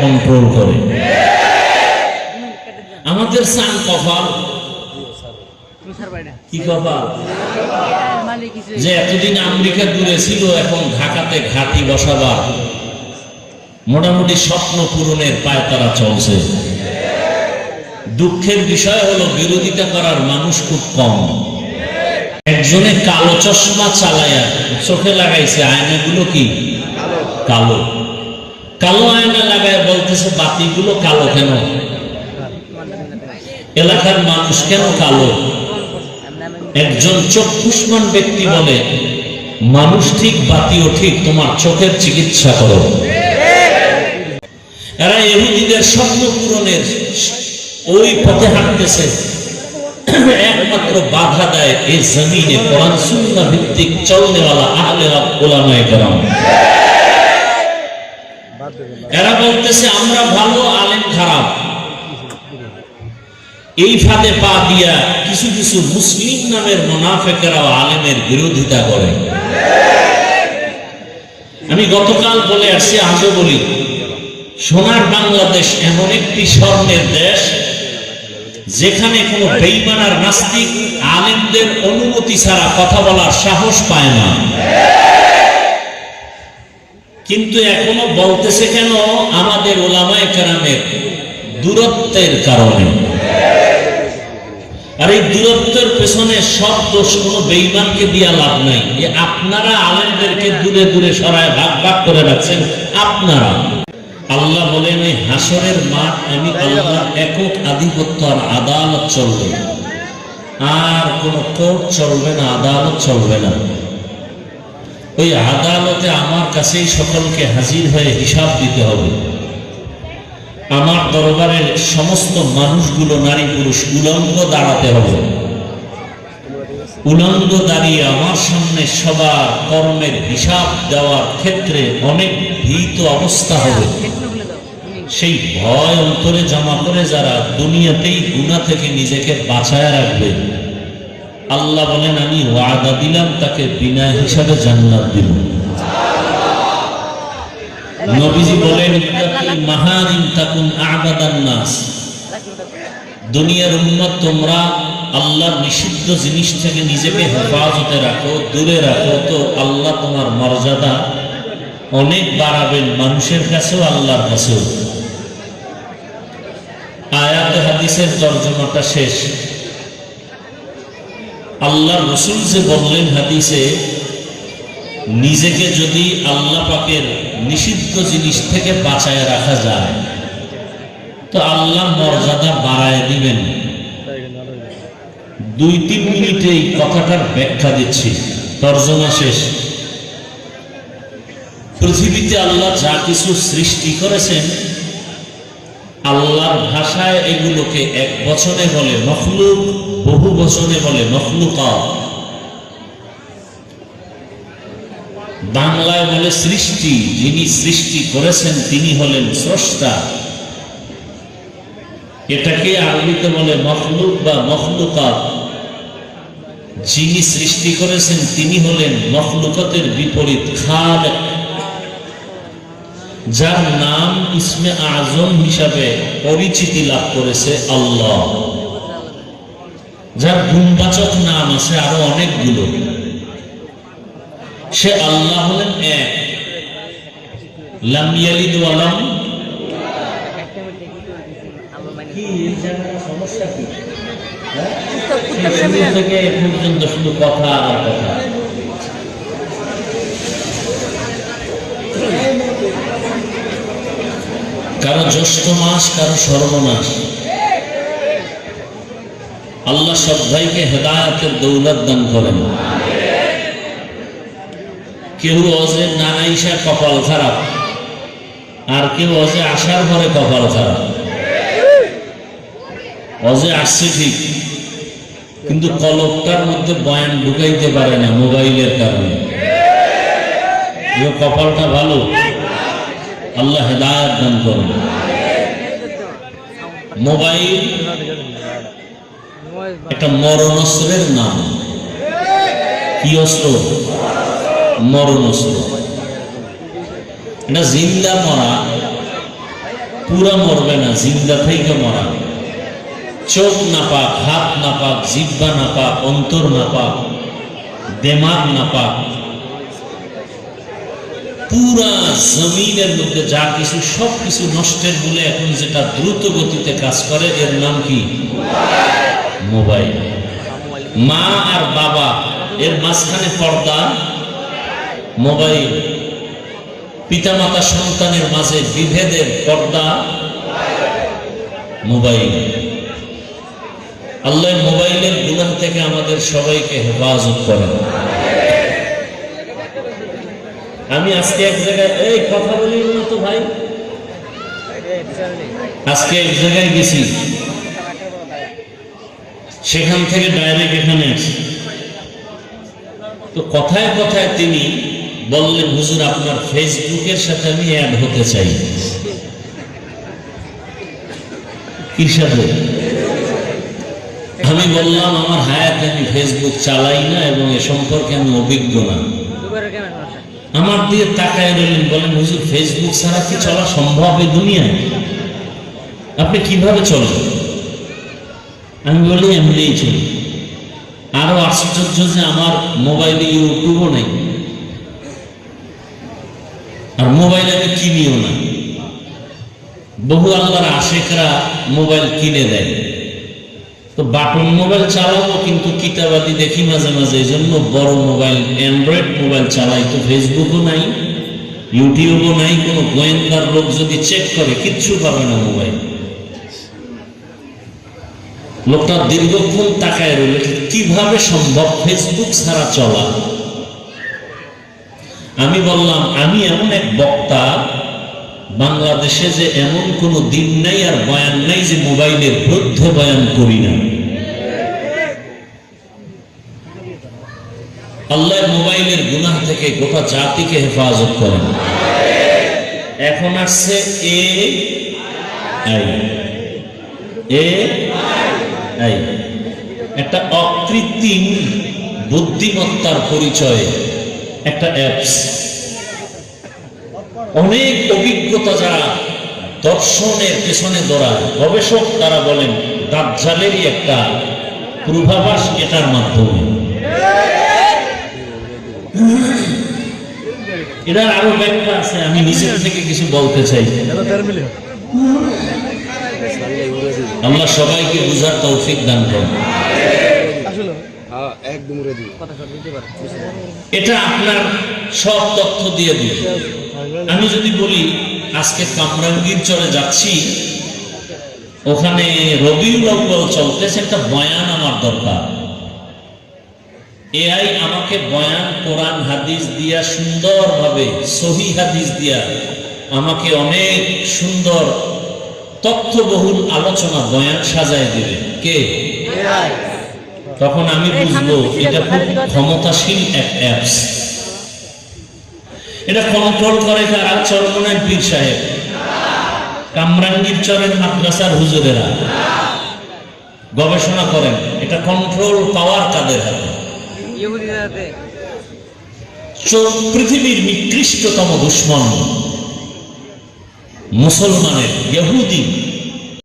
Control করে। আমাদের সান কপাল। কি কপাল? যে এতদিন আমেরিকা দূরে ছিল, এখন ঢাকাতে ঘাটি বসাবার মোটামুটি স্বপ্ন পূরণের পায় তারা চলছে। দুঃখের বিষয় হলো, বিরোধিতা করার মানুষ খুব কম। একজনে কালো চশমা চালায়া চোখে লাগাইছে, আয়নাগুলো কি? কালো। কালো আয়না লাগায় বলতেছে, বাতিগুলো কালো কেন? এলাকার মানুষ, কেন কালো? একজন চক্ষুষ্মান ব্যক্তি বলে, মানুষ ঠিক, বাতিও ঠিক, তোমার চোখের চিকিৎসা করো। এরা ইহুদিদের স্বপ্ন পূরণের ওই পথে হাঁটতেছে। একমাত্র বাধা দেয় এই জমিনে কোরআন, সুন্নাহ ভিত্তিক চলনেওয়ালা আহলে ওলামায়ে কেরাম। এরা বলতেছে, আমরা ভালো, আলেম খারাপ। এই ফাঁদে পা দিয়া কিছু কিছু মুসলিম নামের মোনাফেকেরাও আলেমের বিরোধিতা করে। আমি গতকাল বলে আসছি আজও বলি, সোনার বাংলাদেশ এমন একটি স্বর্ণের দেশ যেখানে কোনো বেইমানার নাস্তিক আলেমদের অনুমতি ছাড়া কথা বলার সাহস পায় না। কিন্তু এখনও বলতেছে কেন? আমাদের ওলামায় কেরামের দূরত্বের কারণে। আর এই দূরত্বের পেছনে সব দোষ কোনো বেইমানকে দিয়া লাভ নাই। এ আপনারা আলেমদেরকে দূরে দূরে সরায় ভাগ ভাগ করে রাখছেন, আপনারা। আল্লাহ বলেন এই হাসরের মাঠ আমি আল্লাহ একক আধিপত্য আর আদালত চলবে। আর কোন কোর্ট চলবে না, আদালত চলবে না। ওই আদালতে আমার কাছেই সকলকে হাজির হয়ে হিসাব দিতে হবে। আমার দরবারের সমস্ত মানুষগুলো নারী পুরুষ উলঙ্গ দাঁড়াতে হবে। উলঙ্গ দাঁড়িয়ে আমার সামনে সবার কর্মের হিসাব দেওয়ার ক্ষেত্রে অনেক ভীত অবস্থা হবে। সেই ভয় অন্তরে জমা করে যারা দুনিয়াতেই গুণা থেকে নিজেকে বাঁচায় রাখবে। আল্লাহ বলেন, আমি ওয়াদা দিলাম, তাকে বিনা হিসাবে জান্নাত দিব। নবীজি বলেন মাহারিম তাকুন আবাদান নাস। দুনিয়ার উন্মত তোমরা আল্লাহর নিষিদ্ধ জিনিস থেকে নিজেকে হেফাজতে রাখো, দূরে রাখো, তো আল্লাহ তোমার মর্যাদা অনেক বাড়াবেন, মানুষের কাছেও, আল্লাহর কাছেও। আয়াত হাদিসের তর্জমাটা শেষ। আল্লাহ রসুল যে বললেন হাদিসে, নিজেকে যদি আল্লাহ পাকের নিষিদ্ধ জিনিস থেকে বাঁচায় রাখা যায়, তো আল্লাহ মর্যাদা বাড়ায় দিবেন। দুই তিন মিনিটে এই কথাটার ব্যাখ্যা দিচ্ছি। তর্জমা শেষ। পৃথিবীতে আল্লাহ যা কিছু সৃষ্টি করেছেন, আল্লাহর ভাষায় এগুলোকে এক বছরে বলে মখলুক বহু বছরে বলে, মখলুকা বাংলায় বলে, সৃষ্টি যিনি সৃষ্টি করেছেন, তিনি হলেন স্রষ্টা। এটাকে আরবিতে বলে, মখলুক বা মখলুকাত যিনি সৃষ্টি করেছেন, তিনি হলেন মখলুকতের বিপরীত খাল যার নাম ইসমে আজম হিসাবে পরিচিতি লাভ করেছে আল্লাহ। যার গুণবাচক নাম আছে আরও অনেকগুলো। সে আল্লাহ হলেন এক। লাম ওয়ালাম কি সমস্যা কি? হ্যাঁ? সেই শুরু থেকে পর্যন্ত শুধু কথা আর কথা। কারও জ্যৈষ্ঠ মাস কারও সর্বনাশ আল্লাহ সব ভাইকে হেদায়তের দৌলত দান করেন। কেউ অজে না আইসা কপাল খারাপ, আর কেউ অজে আসার পরে কপাল খারাপ। অজে আসছে ঠিক, কিন্তু কলকটার মধ্যে বয়ান ঢুকাইতে পারে না মোবাইলের কারণে। কপালটা ভালো, আল্লাহ হেদায়ত দান করুন। মোবাইল একটা মরণস্ত্রের নাম। কি অস্ত্র? মরণস্ত্র এটা জিন্দা মরা। পুরা মরবে না, জিন্দা থেকে মরা। চোখ নাপাক, হাত নাপাক জিব্বা নাপাক, অন্তর নাপাক, দেমাগ নাপাক। পুরা জমিনের মধ্যে যা কিছু সব কিছু নষ্টের বলে এখন যেটা দ্রুত গতিতে কাজ করে, এর নাম কি? মোবাইল। মা আর বাবা, এর মাঝখানে পর্দা, মোবাইল। পিতামাতা সন্তানের মাঝে বিভেদের পর্দা, মোবাইল। আল্লাহ মোবাইলের গুনাহ থেকে আমাদের সবাইকে হেফাজত করেন। আমি আজকে এক জায়গায়, এই কথা বলি না তো ভাই? আজকে এক জায়গায় গেছি। সেখান থেকে ডাইরেক্ট এখানে আসি। তো কথায় কথায় তিনি বললেন হুজুর আপনার ফেসবুকের সাথে আমি অ্যাড হতে চাই। কি সাথে? আমি বললাম আমার হায়াতে আমি ফেসবুক চালাই না এবং এ সম্পর্কে আমি অভিজ্ঞ না। আমার দিয়ে তাকায় রইলেন বলেন হুজুর ফেসবুক ছাড়া কি চলা সম্ভব এই দুনিয়ায়? আপনি কীভাবে চলেন আমি বলি এমনিই চলি আরও আশ্চর্য যে আমার মোবাইলে ইউটিউবও নেই। আর মোবাইল আমি কিনিও না। বহু আল্লাহর আশেকরা মোবাইল কিনে দেয়। তো বাটন মোবাইল চালাবো, কিন্তু কিতাবাদি দেখি মাঝে মাঝে। এই জন্য বড় মোবাইল অ্যান্ড্রয়েড মোবাইল চালাই তো ফেসবুকও নাই ইউটিউবও নাই। কোনো গোয়েন্দার লোক যদি চেক করে, কিচ্ছু পাবে না মোবাইল। লোকটা দীর্ঘক্ষণ তাকায় রইল কীভাবে সম্ভব ফেসবুক ছাড়া চলা? আমি বললাম, আমি এমন এক বক্তা, বাংলাদেশে যে এমন কোন দিন নাই আর বয়ান নাই যে মোবাইলের বিরুদ্ধে বয়ান করি না। আল্লাহ মোবাইলের গুনাহ থেকে গোটা জাতিকে হেফাজত করেন। এখন আসছে এ এ আই একটা অকৃত্রিম বুদ্ধিমত্তার পরিচয়, একটা অ্যাপস অনেক অভিজ্ঞতা যারা দর্শনের পেছনে দৌড়ায়, গবেষক তারা বলেন, দাজ্জালেরই একটা পূর্বাভাস এটার মাধ্যমে। এটার আরও ব্যাখ্যা আছে, আমি নিজের থেকে কিছু বলতে চাই। আল্লাহ সবাইকে বুঝার তৌফিক দান করেন। এটা আপনার সব তথ্য দিয়ে দিবে। আমি যদি বলি, আজকে কামরাঙ্গীর চলে যাচ্ছি, ওখানে রবিউল আউ্বাল চলতেছে, একটা বয়ান আমার দরকার। এআই আমাকে বয়ান, কোরআন হাদিস দিয়া সুন্দরভাবে, সহি হাদিস দিয়া আমাকে অনেক সুন্দর তথ্যবহুল আলোচনা বয়ান সাজায় দেবে। কে? তখন আমি বুঝব এটা খুব ক্ষমতাশীল এক অ্যাপস এটা কন্ট্রোল করে কারা চরমনের পীর সাহেব। কামরাঙ্গীর চরের মাদ্রাসার হুজুরেরা। গবেষণা করেন এটা কন্ট্রোল পাওয়ার কাদের হাতে? পৃথিবীর নিকৃষ্টতম দুশ্মন। মুসলমানের ইহুদি।